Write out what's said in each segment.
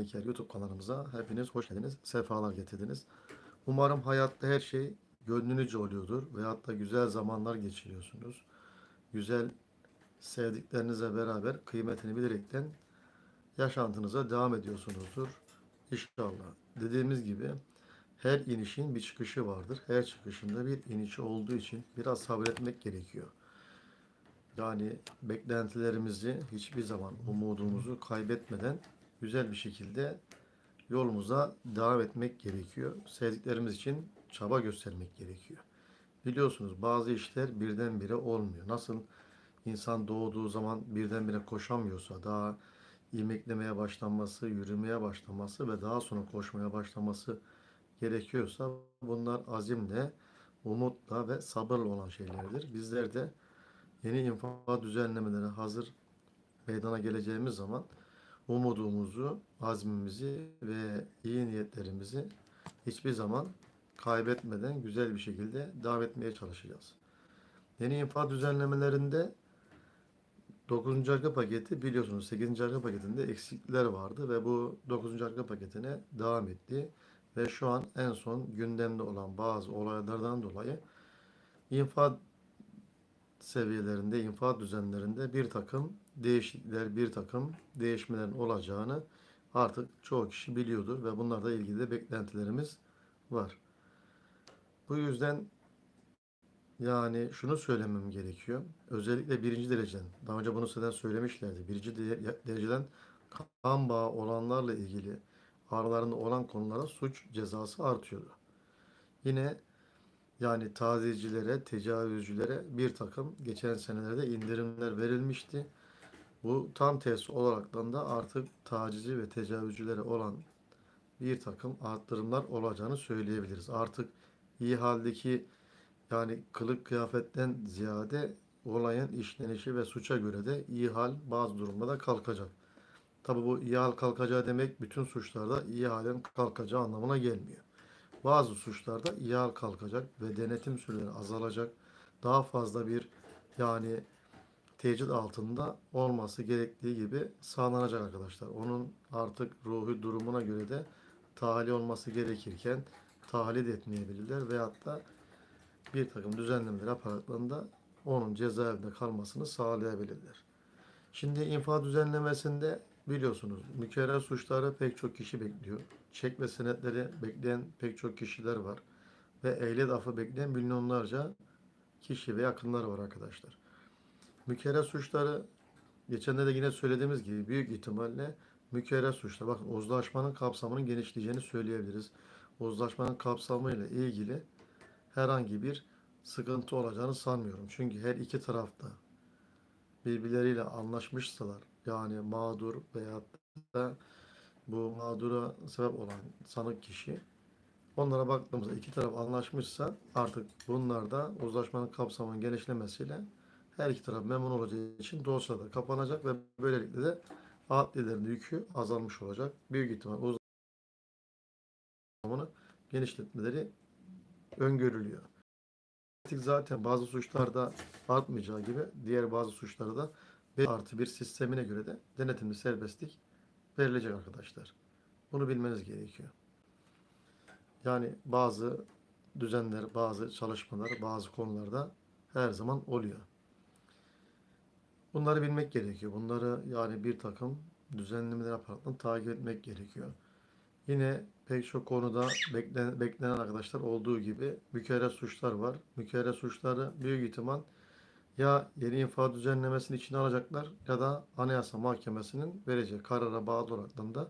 İlker YouTube kanalımıza hepiniz hoş geldiniz, sefalar getirdiniz. Umarım hayatta her şey gönlünüzce oluyordur veyahut da güzel zamanlar geçiriyorsunuz. Güzel sevdiklerinizle beraber kıymetini bilerekten yaşantınıza devam ediyorsunuzdur. İnşallah. Dediğimiz gibi her inişin bir çıkışı vardır. Her çıkışında bir inişi olduğu için biraz sabretmek gerekiyor. Yani beklentilerimizi hiçbir zaman umudumuzu kaybetmeden güzel bir şekilde yolumuza devam etmek gerekiyor. Sevdiklerimiz için çaba göstermek gerekiyor. Biliyorsunuz bazı işler birdenbire olmuyor. Nasıl insan doğduğu zaman birdenbire koşamıyorsa daha ilmeklemeye başlaması, yürümeye başlaması ve daha sonra koşmaya başlaması gerekiyorsa bunlar azimle, umutla ve sabırla olan şeylerdir. Bizler de yeni infaz düzenlemelere hazır meydana geleceğimiz zaman umudumuzu, azmimizi ve iyi niyetlerimizi hiçbir zaman kaybetmeden güzel bir şekilde devam etmeye çalışacağız. Yeni infaz düzenlemelerinde 9. arka paketi biliyorsunuz 8. arka paketinde eksiklikler vardı ve bu 9. arka paketine devam etti. Ve şu an en son gündemde olan bazı olaylardan dolayı infaz seviyelerinde, infaz düzenlerinde bir takım değişiklikler, bir takım değişmelerin olacağını artık çoğu kişi biliyordur ve bunlarla ilgili de beklentilerimiz var. Bu yüzden yani şunu söylemem gerekiyor. Özellikle birinci dereceden, daha önce bunu zaten söylemişlerdi. Birinci de- dereceden kan bağı olanlarla ilgili aralarında olan konulara suç cezası artıyordu. Yine yani taziyecilere, tecavüzcülere bir takım geçen senelerde indirimler verilmişti. Bu tam tersi olaraktan da artık tacizi ve tecavüzcülere olan bir takım arttırımlar olacağını söyleyebiliriz. Artık iyi haldeki yani kılık kıyafetten ziyade olayın işlenişi ve suça göre de iyi hal bazı durumlarda kalkacak. Tabi bu iyi hal kalkacağı demek bütün suçlarda iyi halin kalkacağı anlamına gelmiyor. Bazı suçlarda iyi hal kalkacak ve denetim süreleri azalacak. Daha fazla bir yani tecrit altında olması gerektiği gibi sağlanacak arkadaşlar. Onun artık ruhi durumuna göre de tahliye olması gerekirken tahliye de etmeyebilirler veyahut da bir takım düzenlemeler yapararaklarında onun cezaevinde kalmasını sağlayabilirler. Şimdi infaz düzenlemesinde biliyorsunuz mükerrer suçları pek çok kişi bekliyor. Çek ve senetleri bekleyen pek çok kişiler var. Ve ehliyet affı bekleyen milyonlarca kişi ve yakınları var arkadaşlar. Mükerrer suçları geçen de yine söylediğimiz gibi büyük ihtimalle mükerrer suçlar. Bakın uzlaşmanın kapsamının genişleyeceğini söyleyebiliriz. Uzlaşmanın kapsamıyla ilgili herhangi bir sıkıntı olacağını sanmıyorum. Çünkü her iki tarafta birbirleriyle anlaşmışsalar yani mağdur veyahut da bu mağdura sebep olan sanık kişi onlara baktığımızda iki taraf anlaşmışsa artık bunlar da uzlaşmanın kapsamının genişlemesiyle her iki taraf memnun olacağı için dosya da kapanacak ve böylelikle de adlilerin yükü azalmış olacak. Büyük ihtimal uzlaşmanı genişletmeleri öngörülüyor. Zaten bazı suçlarda artmayacağı gibi diğer bazı suçlarda 5 artı bir sistemine göre de denetimli serbestlik verilecek arkadaşlar. Bunu bilmeniz gerekiyor. Yani bazı düzenler, bazı çalışmalar, bazı konularda her zaman oluyor. Bunları bilmek gerekiyor. Bunları yani bir takım düzenlemeler yaparak takip etmek gerekiyor. Yine pek çok konuda beklen, beklenen arkadaşlar olduğu gibi mükerrer suçlar var. Mükerrer suçları büyük ihtimal ya yeni infaz düzenlemesini içine alacaklar ya da Anayasa Mahkemesi'nin vereceği karara bağlı olarak da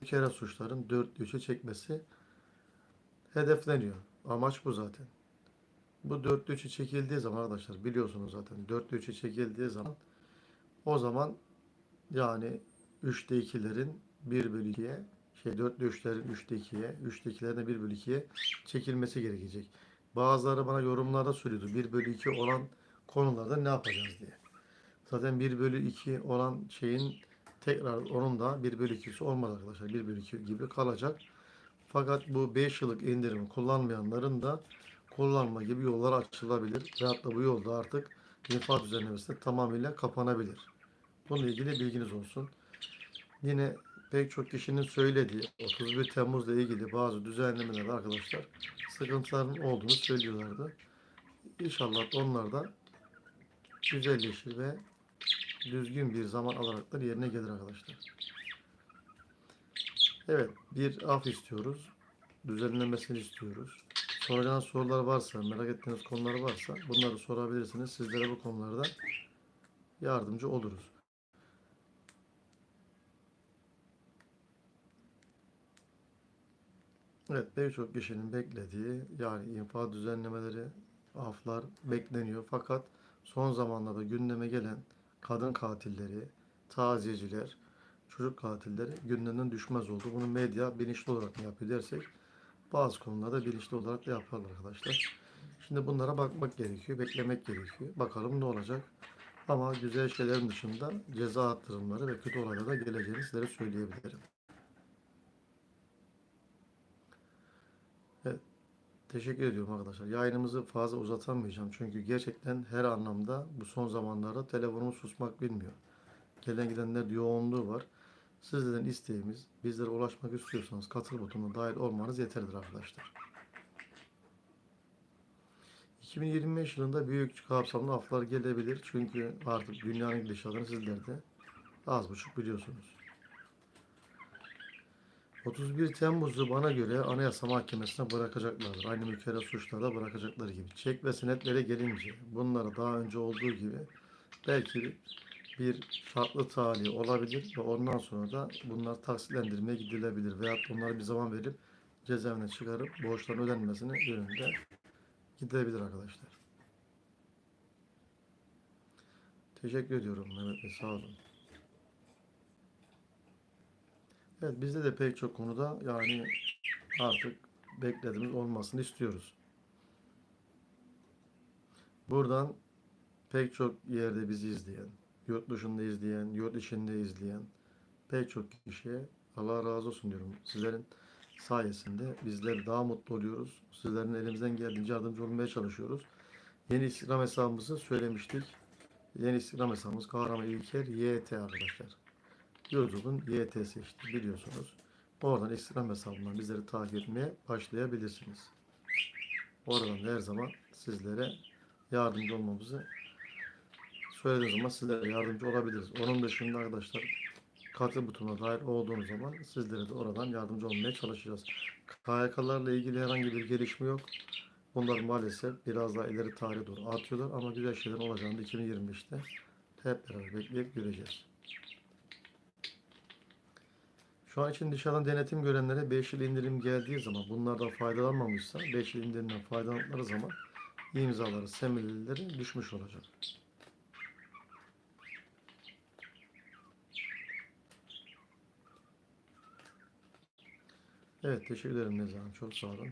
mükerrer suçların 4 3'e çekmesi hedefleniyor. Amaç bu zaten. Bu 4 3'e çekildiği zaman arkadaşlar biliyorsunuz zaten 4 3'e çekildiği zaman o zaman yani 3'te 2'lerin 1 bölü 2'ye şey 4'te 3'lerin 3'te 2'ye 3'te 2'lerin de 1 bölü 2'ye çekilmesi gerekecek. Bazıları bana yorumlarda söylüyordu 1 bölü 2 olan konularda ne yapacağız diye. Zaten 1 bölü 2 olan şeyin tekrar onun da 1 bölü 2'si olmadı arkadaşlar. 1 bölü 2 gibi kalacak. Fakat bu 5 yıllık indirimi kullanmayanların da kullanma gibi yollar açılabilir. Veyahut da bu yolda artık infaz düzenlemesi tamamıyla kapanabilir. Bununla ilgili bilginiz olsun. Yine pek çok kişinin söylediği 31 Temmuz'la ilgili bazı düzenlemeler arkadaşlar sıkıntıların olduğunu söylüyorlardı. İnşallah onlar da güzelleşir ve düzgün bir zaman alarak da yerine gelir arkadaşlar. Evet, bir af istiyoruz. Düzenlenmesini istiyoruz. Soracağınız sorular varsa, merak ettiğiniz konular varsa bunları sorabilirsiniz. Sizlere bu konularda yardımcı oluruz. Evet, pek çok kişinin beklediği yani infaz düzenlemeleri, aflar bekleniyor. Fakat son zamanlarda gündeme gelen kadın katilleri, taziyeciler, çocuk katilleri gündemden düşmez oldu. Bunu medya bilinçli olarak mı yapıyor dersek bazı konularda bilinçli olarak da yaparlar arkadaşlar. Şimdi bunlara bakmak gerekiyor, beklemek gerekiyor. Bakalım ne olacak. Ama güzel şeylerin dışında ceza arttırımları ve kötü olaylara da geleceğini sizlere söyleyebilirim. Evet, teşekkür ediyorum arkadaşlar. Yayınımızı fazla uzatamayacağım. Çünkü gerçekten her anlamda bu son zamanlarda telefonum susmak bilmiyor. Gelen gidenler yoğunluğu var. Sizlerden isteğimiz bizlere ulaşmak istiyorsanız katıl butonuna dahil olmanız yeterlidir arkadaşlar. 2025 yılında büyük kapsamlı aflar gelebilir. Çünkü artık dünyanın gidişatını sizler de az buçuk biliyorsunuz. 31 Temmuz'u bana göre Anayasa Mahkemesi'ne bırakacaklardır. Aynı mülkiyet suçlarda bırakacakları gibi. Çek ve senetlere gelince bunlara daha önce olduğu gibi belki bir şartlı tali olabilir ve ondan sonra da bunlar taksitlendirmeye gidilebilir veyahut onlara bir zaman verip cezaevine çıkarıp borçların ödenmesine yönünde gidebilir arkadaşlar. Teşekkür ediyorum Mehmet Bey sağ olun. Evet bizde de pek çok konuda yani artık beklediğimiz olmasını istiyoruz. Buradan pek çok yerde bizi izleyen, yurt dışında izleyen, yurt içinde izleyen pek çok kişiye Allah razı olsun diyorum. Sizlerin sayesinde bizler daha mutlu oluyoruz. Sizlerin elimizden geldiğince yardımcı olmaya çalışıyoruz. Yeni Instagram hesabımızı söylemiştik. Yeni Instagram hesabımız Kahraman İlker YT arkadaşlar. YouTube'un YT'si işte biliyorsunuz. Oradan Instagram hesabından bizleri takip etmeye başlayabilirsiniz. Oradan da her zaman sizlere yardımcı olmamızı söylediğiniz zaman sizlere yardımcı olabiliriz. Onun dışında arkadaşlar katıl butonuna dair olduğunuz zaman sizlere de oradan yardımcı olmaya çalışacağız. KYK'larla ilgili herhangi bir gelişme yok. Bunlar maalesef biraz daha ileri tarihe doğru atıyorlar ama güzel şeyler olacağını da 2025'te hep beraber bekleyip göreceğiz. Şu an için dışarıdan denetim görenlere 5 yıl indirim geldiği zaman bunlardan faydalanmamışsa 5 yıl indirimden faydalandıkları zaman imzaları, semelileri düşmüş olacak. Evet teşekkür ederim Nezih Hanım. Çok sağ olun.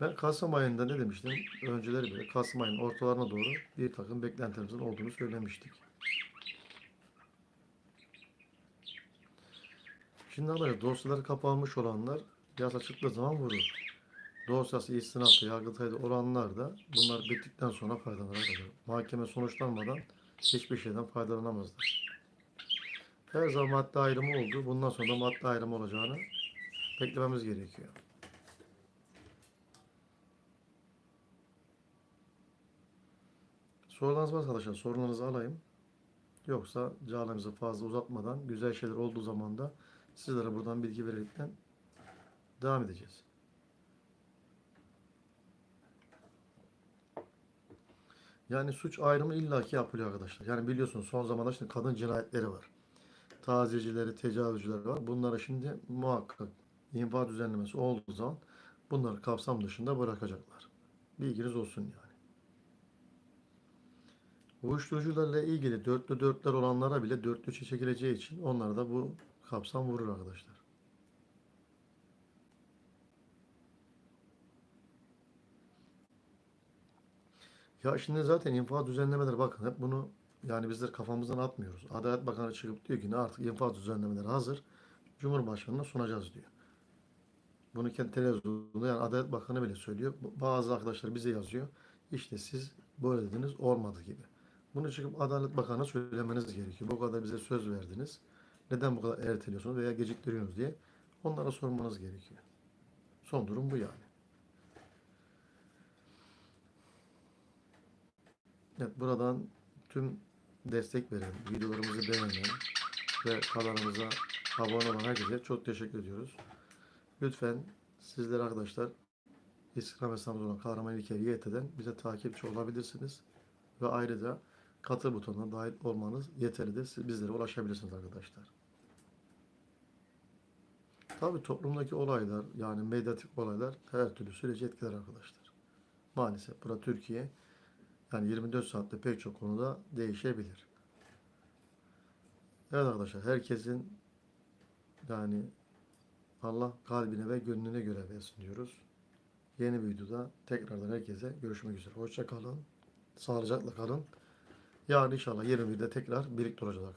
Ben Kasım ayında ne demiştim? Önceleri bile Kasım ayının ortalarına doğru bir takım beklentilerimizin olduğunu söylemiştik. Şimdi dosyaları kapanmış olanlar yasa çıktığı zaman vurur. Dosyası istinafta, yargıtayda olanlar da bunlar bittikten sonra faydalanır. Mahkeme sonuçlanmadan hiçbir şeyden faydalanamazlar. Her zaman madde ayrımı oldu. Bundan sonra da madde ayrımı olacağını beklememiz gerekiyor. Sorularınız varsa arkadaşlar sorularınızı alayım. Yoksa canımızı fazla uzatmadan güzel şeyler olduğu zaman da sizlere buradan bilgi vererekten devam edeceğiz. Yani suç ayrımı illaki yapılıyor arkadaşlar. Yani biliyorsunuz son zamanlarda şimdi kadın cinayetleri var. Taziyecileri, tecavüzcüler var. Bunlara şimdi muhakkak infaz düzenlemesi olduğu zaman bunları kapsam dışında bırakacaklar. Bilginiz olsun yani. Uyuşturucularla ilgili dörtlü dörtler olanlara bile dörtlü çekileceği için onlara da bu kapsam vurur arkadaşlar. Ya şimdi zaten infaz düzenlemeleri bakın hep bunu yani bizler kafamızdan atmıyoruz. Adalet Bakanı çıkıp diyor ki ne artık infaz düzenlemeleri hazır. Cumhurbaşkanına sunacağız diyor. Bunu kendi televizyonda yani Adalet Bakanı bile söylüyor. Bazı arkadaşlar bize yazıyor. İşte siz böyle dediniz olmadı gibi. Bunu çıkıp Adalet Bakanı'na söylemeniz gerekiyor. Bu kadar bize söz verdiniz. Neden bu kadar erteliyorsunuz veya geciktiriyorsunuz diye onlara sormanız gerekiyor. Son durum bu yani. Evet, buradan tüm destek veren, videolarımızı beğenen ve kanalımıza abone olan herkese çok teşekkür ediyoruz. Lütfen sizler arkadaşlar Instagram hesabımız olan Kahraman İlker YT'den bize takipçi olabilirsiniz. Ve ayrıca katıl butonuna dahil olmanız yeterlidir. Siz bizlere ulaşabilirsiniz arkadaşlar. Tabii toplumdaki olaylar yani medyatik olaylar her türlü süreci etkiler arkadaşlar. Maalesef burada Türkiye yani 24 saatte pek çok konuda değişebilir. Evet arkadaşlar herkesin yani Allah kalbine ve gönlüne göre versin diyoruz. Yeni bir videoda tekrardan herkese görüşmek üzere. Hoşça kalın. Sağlıcakla kalın. Yarın inşallah 21'de tekrar birlikte olacağız arkadaşlar.